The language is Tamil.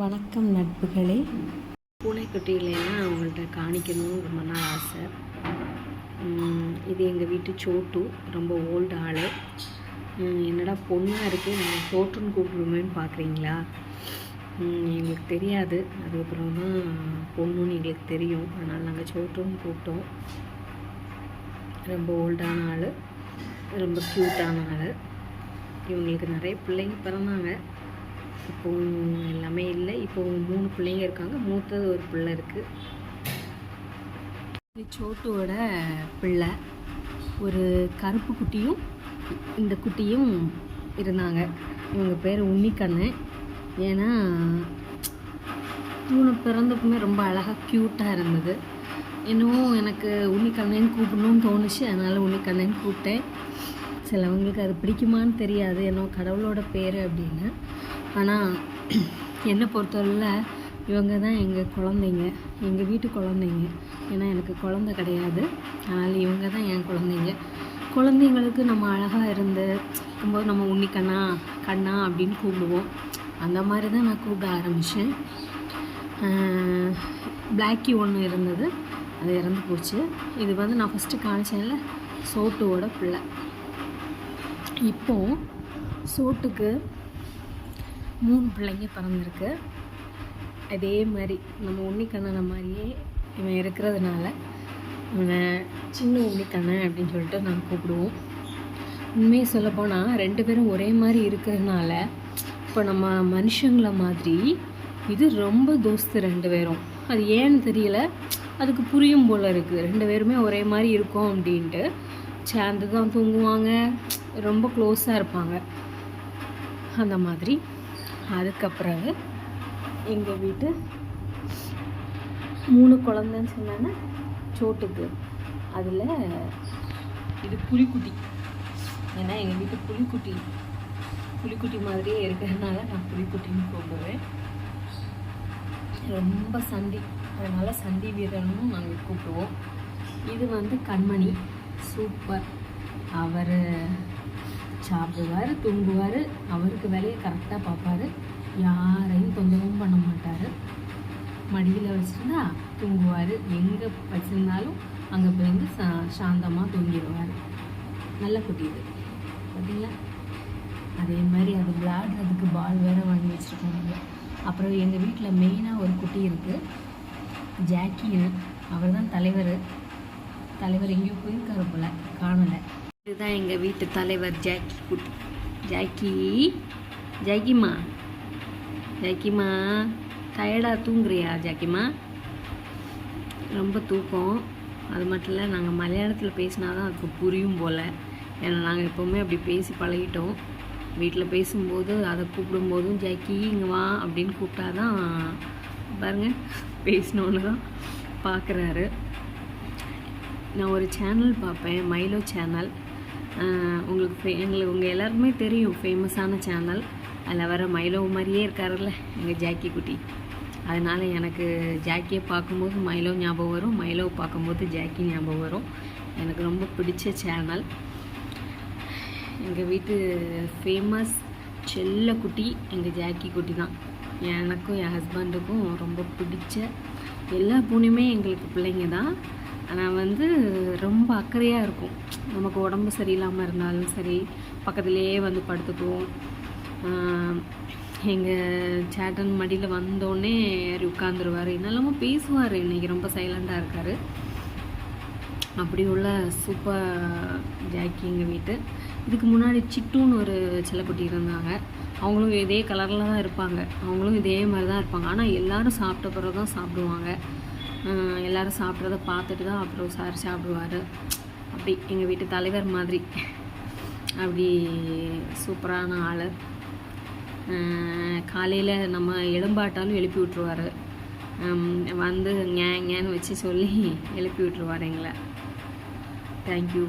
வணக்கம் நட்புகளே. பூனைக்குட்டிகளெல்லாம் அவங்கள்ட்ட காணிக்கணும்னு ரொம்ப நாள் ஆசை. இது எங்கள் வீட்டு சோட்டு ரொம்ப ஓல்டு ஆள். என்னடா பொண்ணாக இருக்குது நீங்கள் சோட்டுன்னு கூப்பிடுவேன்னு பார்க்குறீங்களா எங்களுக்கு தெரியாது. அதுக்கப்புறம் தான் பொண்ணுன்னு எங்களுக்கு தெரியும். அதனால் நாங்கள் சோட்டுன்னு கூப்பிட்டோம். ரொம்ப ஓல்டான ஆள். ரொம்ப க்யூட்டான ஆள். இவங்களுக்கு நிறைய பிள்ளைங்க பிறந்தாங்க. இப்போ எல்லாமே இல்லை. இப்போ மூணு பிள்ளைங்க இருக்காங்க. மூத்தது ஒரு பிள்ளை இருக்குது சோட்டுவோட பிள்ளை. ஒரு கருப்பு குட்டியும் இந்த குட்டியும் இருந்தாங்க. இவங்க பேர் உன்னிக்கண்ணு. ஏன்னா இவனை பிறந்தப்பமே ரொம்ப அழகாக க்யூட்டாக இருந்தது. இன்னமும் எனக்கு உன்னிக்கண்ணன் கூப்பிடணும்னு தோணுச்சு. அதனால் உன்னிக்கண்ணன் கூப்பிட்டேன். சிலவங்களுக்கு அது பிடிக்குமான்னு தெரியாது. என்னோ கடவுளோட பேர் அப்படின்னு. ஆனால் என்னை பொறுத்தவரையில் இவங்க தான் எங்கள் குழந்தைங்க. எங்கள் வீட்டு குழந்தைங்க. ஏன்னா எனக்கு குழந்த கிடையாது. அதனால் இவங்க தான் என் குழந்தைங்க. குழந்தைங்களுக்கு நம்ம அழகாக இருந்து இருக்கும்போது நம்ம உன்னி கண்ணா கண்ணா அப்படின்னு கூப்பிடுவோம். அந்த மாதிரி தான் நான் கூப்பிட ஆரம்பித்தேன் பிளாக்கி ஒன்று இருந்தது. அது இறந்து போச்சு. இது வந்து நான் ஃபஸ்ட்டு காமிச்சேன்ல சோட்டுவோட பிள்ளை. இப்போ சோட்டுக்கு மூணு பிள்ளைங்க பிறந்திருக்கு. அதே மாதிரி நம்ம உன்னிக்கண்ணனை மாதிரியே இவன் இருக்கிறதுனால இவனை சின்ன உன்னிக்கண்ணன் அப்படின்னு சொல்லிட்டு நான் கூப்பிடுவோம். உண்மையை சொல்லப்போனால் ரெண்டு பேரும் ஒரே மாதிரி இருக்கிறதுனால இப்போ நம்ம மனுஷங்கள மாதிரி இது ரொம்ப தோஸ்து ரெண்டு பேரும். அது ஏன்னு தெரியல அதுக்கு புரியும் போல் இருக்குது ரெண்டு பேருமே ஒரே மாதிரி இருக்கோம் அப்படின்ட்டு சேர்ந்து தான் தூங்குவாங்க ரொம்ப க்ளோஸாக இருப்பாங்க. அந்த மாதிரி. அதுக்கப்புறவு எங்கள் வீட்டு மூணு குழந்தைன்னு சொன்னேன்னா சோட்டுக்கு. அதில் இது புலிக்குட்டி. ஏன்னா எங்கள் வீட்டு புலிக்குட்டி. புலிக்குட்டி மாதிரியே இருக்கிறதுனால நான் புலிக்குட்டின்னு கூப்பிடுவேன். ரொம்ப சண்டி. அதனால் சண்டி வீரனும் நாங்கள் கூப்பிடுவோம். இது வந்து கண்மணி. சூப்பர். அவர் சாப்பிடுவார் தூங்குவார். அவருக்கு வேலையை கரெக்டாக பார்ப்பாரு. யாரையும் தொந்தரவும் பண்ண மாட்டார். மடியில் வச்சுருந்தா தூங்குவார். எங்கே வச்சுருந்தாலும் அங்கே போயிருந்து சா சாந்தமாக தூங்கிடுவார். நல்ல குட்டி இது. பார்த்தீங்களா அதே மாதிரி அது விளையாடுறதுக்கு பால் வேறு வாங்கி வச்சுருக்காங்க அப்புறம் எங்கள் வீட்டில் மெயினாக ஒரு குட்டி இருக்குது ஜாக்கின்னு அவர் தான் தலைவர். தலைவர் எங்கேயோ போயிருக்காரு போல. காணலை. இதுதான் எங்கள் வீட்டு தலைவர் ஜாக்கி குட்டி ஜாக்கி ஜாக்கிம்மா ஜாக்கிம்மா டயர்டாக தூங்குறியா ஜாக்கிமா ரொம்ப தூக்கம். அது மட்டும் இல்லை நாங்கள் மலையாளத்தில் பேசினா தான் அதுக்கு புரியும் போல். ஏன்னா நாங்கள் எப்போவுமே அப்படி பேசி பழகிட்டோம். வீட்டில் பேசும்போது அதை கூப்பிடும்போதும் ஜாக்கி இங்கே வா அப்படின்னு கூப்பிட்டா தான் பாருங்க பேசினோன்னு தான் பார்க்குறாரு நான் ஒரு சேனல் பார்ப்பேன் மைலோ சேனல் உங்களுக்கு ஃபே எங்களுக்கு உங்கள் எல்லாருக்குமே தெரியும் ஃபேமஸான சேனல் அதில் வர மயிலோ மாதிரியே இருக்காருல்ல எங்கள் ஜாக்கி குட்டி. அதனால் எனக்கு ஜாக்கியை பார்க்கும்போது மைலோ ஞாபகம் வரும் மைலோ பார்க்கும்போது ஜாக்கி ஞாபகம் வரும். எனக்கு ரொம்ப பிடிச்ச சேனல் எங்கள் வீட்டு ஃபேமஸ் செல்ல குட்டி எங்கள் ஜாக்கி குட்டி தான். எனக்கும் என் ஹஸ்பண்டுக்கும் ரொம்ப பிடிச்ச எல்லா பூனையுமே எங்களுக்கு பிள்ளைங்க தான். ஆனால் வந்து ரொம்ப அக்கறையாக இருக்கும். நமக்கு உடம்பு சரியில்லாமல் இருந்தாலும் சரி பக்கத்துலேயே வந்து படுத்துக்குவோம். எங்கள் சேட்டன் மடியில் வந்தோடனே ஏறி உட்காந்துருவார் என்னெல்லாமோ பேசுவார். இன்றைக்கி ரொம்ப சைலண்டாக இருக்கார். அப்படி உள்ள சூப்பர் ஜாக்கி எங்கள் வீட்டு. இதுக்கு முன்னாடி சிட்டுன்னு ஒரு செல்லக்குட்டி இருந்தாங்க. அவங்களும் இதே கலரில் தான் இருப்பாங்க. அவங்களும் இதே மாதிரி தான் இருப்பாங்க. ஆனால் எல்லாரும் சாப்பிட்ட பிறகு தான் சாப்பிடுவாங்க. எல்லாரும் சாப்பிட்றத பார்த்துட்டு தான் அப்புறம் சார் சாப்பிடுவார். அப்படி எங்கள் வீட்டு தலைவர் மாதிரி. அப்படி சூப்பரான ஆள். காலையில் நம்ம எழும்பாட்டாலும் எழுப்பி விட்ருவார் வந்து ஞே ஞேன்னு வச்சு சொல்லி எழுப்பி விட்ருவார் எங்களை. தேங்க்யூ